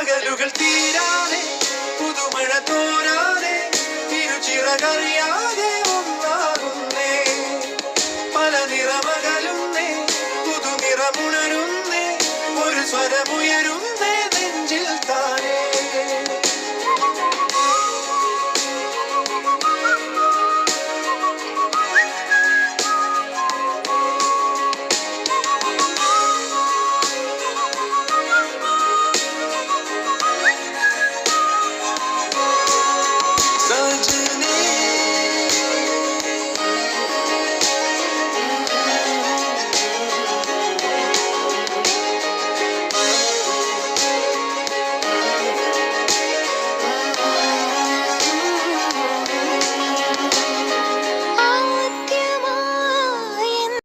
പകലുകൾ തീരാതെ പുതുമഴ തോരാതെ തിരുചിറകറിയാതെ ഒന്നാകുന്നേ പല നിറമകലുന്നേ പുതുനിറമുണരുന്നേ ഒരു സ്വരമുയരുന്നേ